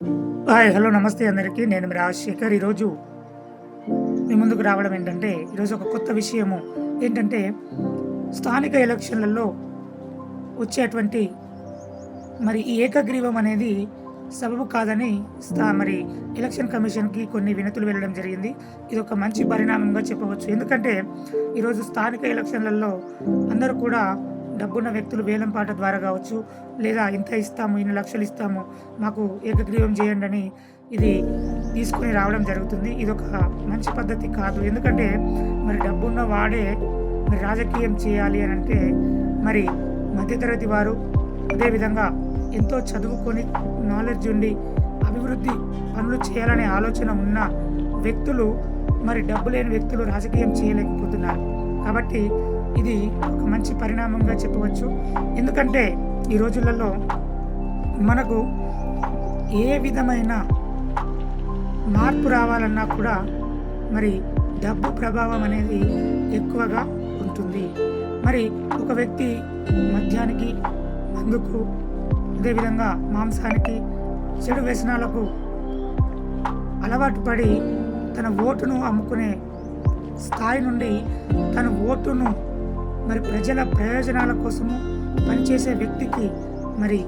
Hi hello నమస్తే అందరికీ. నేను మీ రాజశేఖర్. ఈరోజు మీ ముందుకు రావడం ఏంటంటే ఈరోజు ఒక కొత్త విషయము. ఏంటంటే స్థానిక ఎలక్షన్లలో వచ్చేటువంటి మరి ఈ ఏకగ్రీవం అనేది సబబు కాదని స్థా మరి ఎలక్షన్ కమిషన్కి కొన్ని వినతులు వెళ్ళడం జరిగింది. ఇది ఒక మంచి పరిణామంగా చెప్పవచ్చు. ఎందుకంటే ఈరోజు స్థానిక ఎలక్షన్లలో అందరూ కూడా డబ్బున్న వ్యక్తులు వేలంపాట ద్వారా కావచ్చు లేదా ఇంత ఇస్తాము ఇన్ని లక్షలు ఇస్తాము మాకు ఏకగ్రీవం చేయండి అని ఇది తీసుకుని రావడం జరుగుతుంది. ఇది ఒక మంచి పద్ధతి కాదు. ఎందుకంటే మరి డబ్బున్న వాడే మరి రాజకీయం చేయాలి అని అంటే మరి మధ్యతరగతి వారు అదేవిధంగా ఎంతో చదువుకొని నాలెడ్జ్ ఉండి అభివృద్ధి పనులు చేయాలనే ఆలోచన ఉన్న వ్యక్తులు మరి డబ్బు లేని వ్యక్తులు రాజకీయం చేయలేకపోతున్నారు. కాబట్టి ఇది ఒక మంచి పరిణామంగా చెప్పవచ్చు. ఎందుకంటే ఈ రోజులలో మనకు ఏ విధమైన మార్పు రావాలన్నా కూడా మరి డబ్బు ప్రభావం అనేది ఎక్కువగా ఉంటుంది. మరి ఒక వ్యక్తి మద్యానికి మందుకు అదేవిధంగా మాంసానికి చెడు వ్యసనాలకు అలవాటు పడి తన ఓటును అమ్ముకునే స్థాయి నుండి తన ఓటును మరి ప్రజల ప్రయోజనాల కోసము పనిచేసే వ్యక్తికి మరి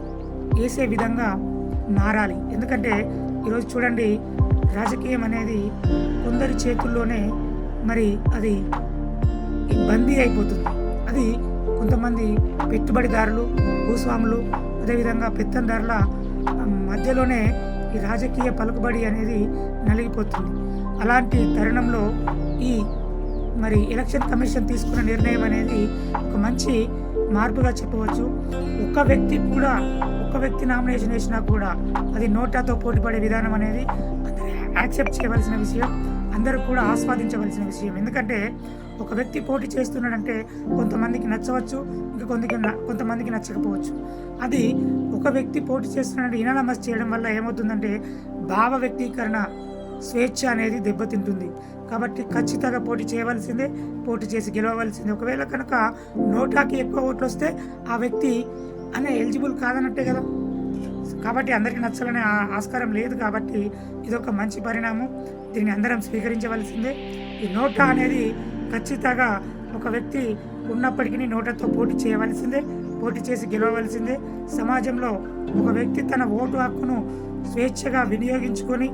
వేసే విధంగా మారాలి. ఎందుకంటే ఈరోజు చూడండి రాజకీయం అనేది కొందరి చేతుల్లోనే మరి అది బందీ అయిపోతుంది. అది కొంతమంది పెట్టుబడిదారులు భూస్వాములు అదేవిధంగా పెత్తందారుల మధ్యలోనే ఈ రాజకీయ పలుకుబడి అనేది నలిగిపోతుంది. అలాంటి తరుణంలో ఈ మరి ఎలక్షన్ కమిషన్ తీసుకున్న నిర్ణయం అనేది ఒక మంచి మార్పుగా చెప్పవచ్చు. ఒక్క వ్యక్తి కూడా ఒక్క వ్యక్తి నామినేషన్ వేసినా కూడా అది నోటాతో పోటీపడే విధానం అనేది అందరూ యాక్సెప్ట్ చేయవలసిన విషయం అందరూ కూడా ఆస్వాదించవలసిన విషయం. ఎందుకంటే ఒక వ్యక్తి పోటీ చేస్తున్నాడంటే కొంతమందికి నచ్చవచ్చు ఇంకా కొంతకి కొంతమందికి నచ్చకపోవచ్చు. అది ఒక వ్యక్తి పోటీ చేస్తున్నాడంటే ఇనానమస్ చేయడం వల్ల ఏమవుతుందంటే భావ వ్యక్తీకరణ స్వేచ్ఛ అనేది దెబ్బతింటుంది. కాబట్టి ఖచ్చితంగా పోటీ చేయవలసిందే పోటీ చేసి గెలవవలసిందే. ఒకవేళ కనుక నోటాకి ఎక్కువ ఓట్లు వస్తే ఆ వ్యక్తి అనే ఎలిజిబుల్ కాదన్నట్టే కదా. కాబట్టి అందరికీ నచ్చాలనే ఆ- ఆస్కారం లేదు కాబట్టి ఇదొక మంచి పరిణామం. దీన్ని అందరం స్వీకరించవలసిందే. ఈ నోటా అనేది ఖచ్చితంగా ఒక వ్యక్తి ఉన్నప్పటికీ నోటాతో పోటీ చేయవలసిందే పోటీ చేసి గెలవవలసిందే. సమాజంలో ఒక వ్యక్తి తన ఓటు హక్కును స్వేచ్ఛగా వినియోగించుకొని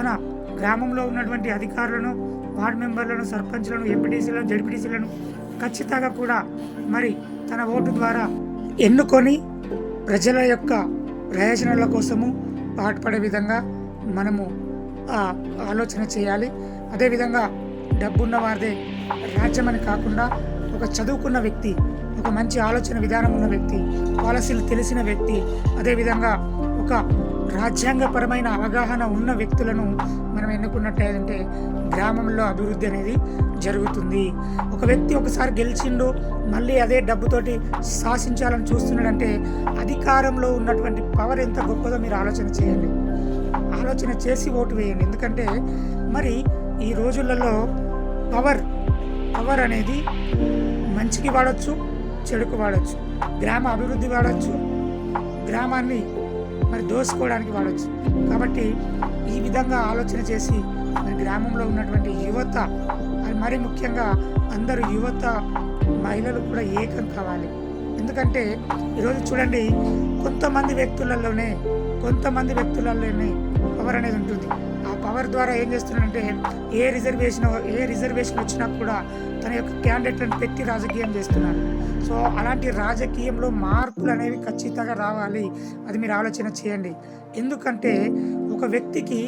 తన గ్రామంలో ఉన్నటువంటి అధికారులను వార్డు మెంబర్లను సర్పంచ్లను ఎంపీటీసీలను జడ్పీటీసీలను ఖచ్చితంగా కూడా మరి తన ఓటు ద్వారా ఎన్నుకొని ప్రజల యొక్క ప్రయోజనాల కోసము పాటుపడే విధంగా మనము ఆ, ఆలోచన చేయాలి. అదేవిధంగా డబ్బున్న వారిదే రాజ్యం అని కాకుండా ఒక చదువుకున్న వ్యక్తి ఒక మంచి ఆలోచన విధానం ఉన్న వ్యక్తి పాలసీలు తెలిసిన వ్యక్తి అదేవిధంగా ఒక రాజ్యాంగపరమైన అవగాహన ఉన్న వ్యక్తులను మనం ఎన్నుకున్నట్టయితే గ్రామంలో అభివృద్ధి అనేది జరుగుతుంది. ఒక వ్యక్తి ఒకసారి గెలిచిండు మళ్ళీ అదే డబ్బుతోటి శాసించాలని చూస్తున్నాడంటే అధికారంలో ఉన్నటువంటి పవర్ ఎంత గొప్పదో మీరు ఆలోచన చేయండి. ఆలోచన చేసి ఓటు వేయండి. ఎందుకంటే మరి ఈ రోజులలో పవర్ పవర్ అనేది మంచికి వాడచ్చు చెడుకు వాడచ్చు. గ్రామ అభివృద్ధి వాడచ్చు. గ్రామాన్ని మరి దోసుకోవడానికి వాడచ్చు. కాబట్టి ఈ విధంగా ఆలోచన చేసి మరి గ్రామంలో ఉన్నటువంటి యువత అది మరి ముఖ్యంగా అందరూ యువత మహిళలు కూడా ఏకం కావాలి. ఎందుకంటే ఈరోజు చూడండి కొంతమంది వ్యక్తులలోనే కొంతమంది వ్యక్తులలోనే పవర్ అనేది ఉంటుంది. పవర్ ద్వారా ఏం చేస్తున్నాడంటే ఏ రిజర్వేషన్ ఏ రిజర్వేషన్ వచ్చినా కూడా తన యొక్క క్యాండిడేట్లను పెట్టి రాజకీయం చేస్తున్నారు సో అలాంటి రాజకీయంలో మార్పులు అనేవి ఖచ్చితంగా రావాలి. అది మీరు ఆలోచన చేయండి. ఎందుకంటే ఒక వ్యక్తికి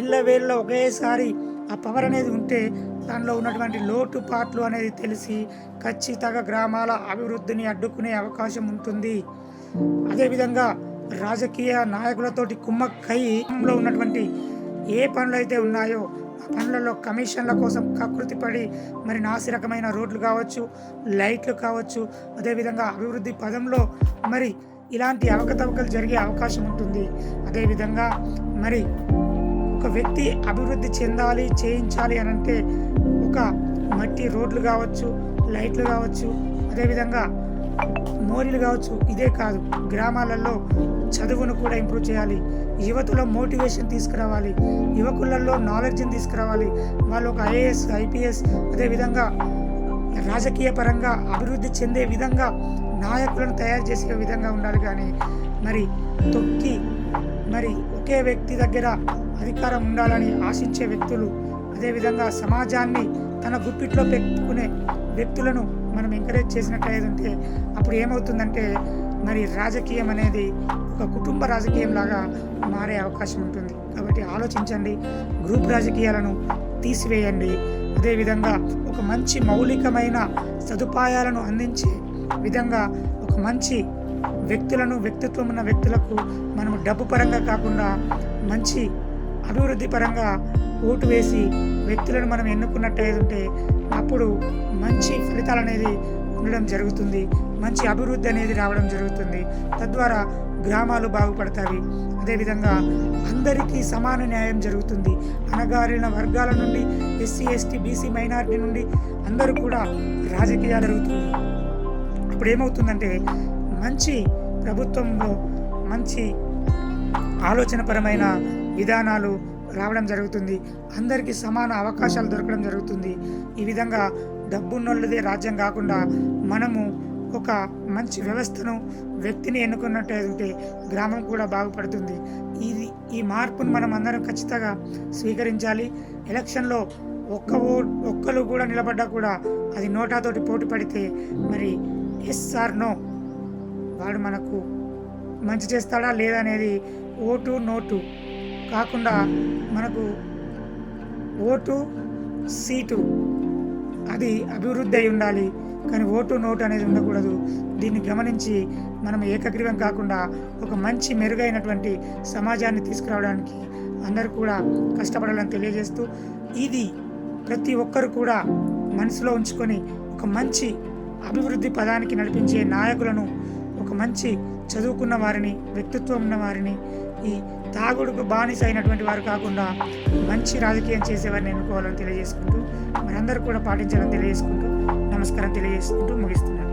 ఎల్లవేళ్ళ ఒకేసారి ఆ పవర్ అనేది ఉంటే దానిలో ఉన్నటువంటి లోటుపాట్లు అనేది తెలిసి ఖచ్చితంగా గ్రామాల అభివృద్ధిని అడ్డుకునే అవకాశం ఉంటుంది. అదేవిధంగా రాజకీయ నాయకులతోటి కుమ్మక్కైలో ఉన్నటువంటి ఏ పనులు అయితే ఉన్నాయో ఆ పనులలో కమిషన్ల కోసం కకృతి పడి మరి నాసిరకమైన రోడ్లు కావచ్చు లైట్లు కావచ్చు అదేవిధంగా అభివృద్ధి పదంలో మరి ఇలాంటి అవకతవకలు జరిగే అవకాశం ఉంటుంది. అదేవిధంగా మరి ఒక వ్యక్తి అభివృద్ధి చెందాలి చేయించాలి అని అంటే ఒక మట్టి రోడ్లు కావచ్చు లైట్లు కావచ్చు అదేవిధంగా మోరీలు కావచ్చు ఇదే కాదు. గ్రామాలలో చదువును కూడా ఇంప్రూవ్ చేయాలి. యువతలో మోటివేషన్ తీసుకురావాలి. యువకులలో నాలెడ్జ్ని తీసుకురావాలి. వాళ్ళు ఒక ఐఏఎస్ ఐపీఎస్ అదేవిధంగా రాజకీయ పరంగా అభివృద్ధి చెందే విధంగా నాయకులను తయారు చేసే విధంగా ఉండాలి కానీ మరి తొక్కి మరి ఒకే వ్యక్తి దగ్గర అధికారం ఉండాలని ఆశించే వ్యక్తులు అదేవిధంగా సమాజాన్ని తన గుప్పిట్లో పెట్టుకునే వ్యక్తులను మనం ఎంకరేజ్ చేసినట్లయితే ఉంటే అప్పుడు ఏమవుతుందంటే మరి రాజకీయం అనేది ఒక కుటుంబ రాజకీయం లాగా మారే అవకాశం ఉంటుంది. కాబట్టి ఆలోచించండి గ్రూప్ రాజకీయాలను తీసివేయండి. అదేవిధంగా ఒక మంచి మౌలికమైన సదుపాయాలను అందించే విధంగా ఒక మంచి వ్యక్తులను వ్యక్తిత్వం ఉన్న వ్యక్తులకు మనము డబ్బు పరంగా కాకుండా మంచి అభివృద్ధి పరంగా ఓటు వేసి వ్యక్తులను మనం ఎన్నుకున్నట్టయితే అప్పుడు మంచి ఫలితాలు అనేది ఉండడం జరుగుతుంది. మంచి అభివృద్ధి అనేది రావడం జరుగుతుంది. తద్వారా గ్రామాలు బాగుపడతాయి. అదేవిధంగా అందరికీ సమాన న్యాయం జరుగుతుంది. అణగారిన వర్గాల నుండి ఎస్సీ ఎస్టీ బీసీ మైనారిటీ నుండి అందరూ కూడా రాజకీయాలు జరుగుతుంది. ఇప్పుడు ఏమవుతుందంటే మంచి ప్రభుత్వంలో మంచి ఆలోచనపరమైన విధానాలు రావడం జరుగుతుంది. అందరికీ సమాన అవకాశాలు దొరకడం జరుగుతుంది. ఈ విధంగా డబ్బున్నోళ్ళదే రాజ్యం కాకుండా మనము ఒక మంచి వ్యవస్థను వ్యక్తిని ఎన్నుకున్నట్టయితే గ్రామం కూడా బాగుపడుతుంది. ఇది ఈ మార్పును మనం అందరం ఖచ్చితంగా స్వీకరించాలి. ఎలక్షన్లో ఒక్క ఓ ఒక్కరు కూడా నిలబడ్డా కూడా అది నోటాతోటి పోటీ పడితే మరి ఎస్ ఆర్ నో వాడు మనకు మంచి చేస్తాడా లేదా అనేది ఓటు నోటు. కాకుండా మనకు ఓటు సీటు అది అభివృద్ధి అయి ఉండాలి. కానీ ఓటు నోటు అనేది ఉండకూడదు. దీన్ని గమనించి మనం ఏకగ్రీవం కాకుండా ఒక మంచి మెరుగైనటువంటి సమాజాన్ని తీసుకురావడానికి అందరూ కూడా కష్టపడాలని తెలియజేస్తూ ఇది ప్రతి ఒక్కరు కూడా మనసులో ఉంచుకొని ఒక మంచి అభివృద్ధి పదానికి నడిపించే నాయకులను ఒక మంచి చదువుకున్న వారిని వ్యక్తిత్వం ఉన్న వారిని ఈ తాగుడుకు బానిస అయినటువంటి వారు కాకుండా మంచి రాజకీయం చేసేవారిని ఎన్నుకోవాలని తెలియజేసుకుంటూ మనందరూ కూడా పాటించాలని తెలియజేసుకుంటూ నమస్కారం తెలియజేసుకుంటూ ముగిస్తున్నాను.